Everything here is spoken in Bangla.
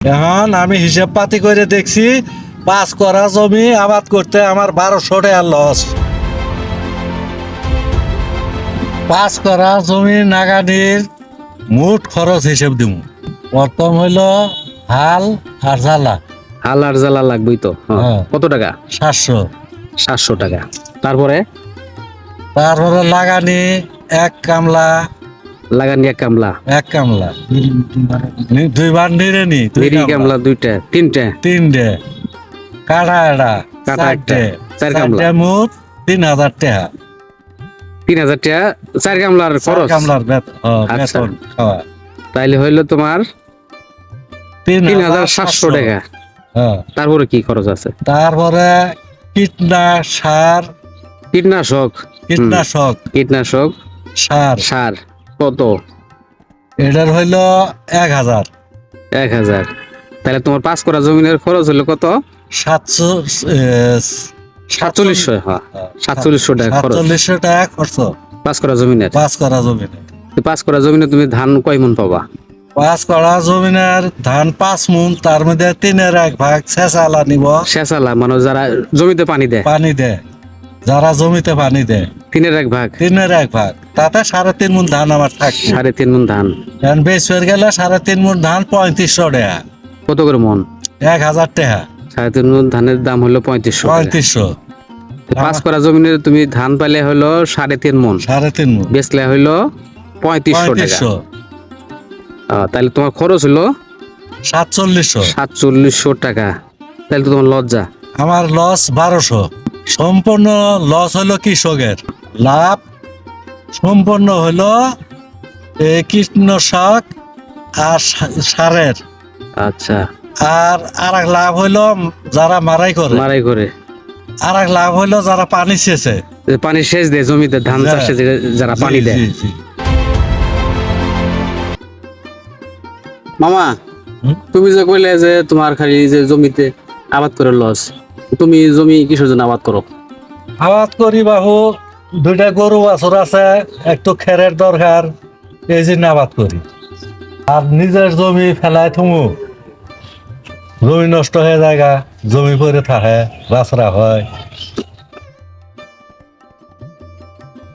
এখন আমি হিসাব পাতি করে দেখছি পাঁচ করা জমি আবাদ করতে আমার বারোশো টাকা লস। পাঁচ করা জমি নাগানির মোট খরচ হিসেব দিব প্রথম হইল হাল আর জ্বালা। হাল আর জ্বালা লাগবেই তো? হ্যাঁ। কত টাকা? সাতশো। সাতশো টাকা। তারপরে? তারপরে লাগানি এক কামলা লাগানি এক কামলা। এক কামলা। নি- দুই বার নিরে নি দুই দেরি কামলা। দুইটা তিনটা। তিনটে। কাটা এটা কাটা একটা, চার কামলা। মোট তিন হাজার টাকা তিন হাজার টাকা চার কামলার খরচ। কামলার আচ্ছা। বেতন খাওয়া। তাইলে হইল তোমার তিন হাজার সাতশো টাকা। তারপরে কি খরচ আছে? তারপরে কীটনাশক সার। কীটনাশক কীটনাশক। কীটনাশক সার। সার। কত? এটার হইল এক হাজার। এক হাজার। তাহলে তোমার পাঁচ করা জমিনের খরচ হলো কত? সাতশো সাতচল্লিশশো হ্যাঁ। সাতচল্লিশশো টাকা খরচ। সাতচল্লিশশো টাকা খরচ। পাঁচ করা জমিনের? পাঁচ করা পাঁচ করা জমিনে তুমি ধান কয় মন পাবা? পাঁচ করা জমিনের ধান পাঁচ মুন তার মধ্যে তিনের এক ভাগ শেষালা নিব। শেষালা মানে যারা জমিতে পানি দেয়। পানি দে যারা জমিতে পানি দেয়। তিনের এক ভাগ। তিনের এক ভাগ। তাতে সাড়ে তিন মুন ধান আমার থাকবে সাড়ে তিন মন ধান। এখন বেশ হয়ে গেলে সাড়ে তিন মুন ধান পঁয়ত্রিশশো টাকা। কত করে মন এক হাজার টাকা। সাড়ে তিন মন ধানের দাম হলো পঁয়ত্রিশশো। পঁয়ত্রিশশো। পাঁচ করা জমিনে তুমি ধান পাইলে হলো সাড়ে তিন মন সাড়ে তিন মুন বেচলে হইল পঁয়ত্রিশশো টাকা। তাহলে তোমার খরচ হলো সাতচল্লিশশো। সাতচল্লিশশো টাকা। তাহলে তো তোমার লজ্জা। আমার লস বারোশো। সম্পূর্ণ লস হলো কৃষকের। লাভ সম্পন্ন হলো কীটনাশক আর সারের। আচ্ছা। আর আর এক লাভ হইল যারা মারাই করে। মারাই করে। আর এক লাভ হইল যারা পানি শেষে পানি সেচ দেয় জমিতে ধান হ্যাঁ। চাষে যারা পানি দেয়। মামা তুমি যে কইলে যে তোমার খালি যে জমিতে আবাদ করে লস তুমি জমি কিসের জন্য আবাদ করো? আবাদ করি বাহু দুইটা গরু বাছর আছে, একটু খেরের দরকার, এই জন্য আবাদ করি। আর নিজের জমি ফেলায় থুমু। জমি নষ্ট হয়ে জায়গা জমি পরে থাকে, বাছরা হয়।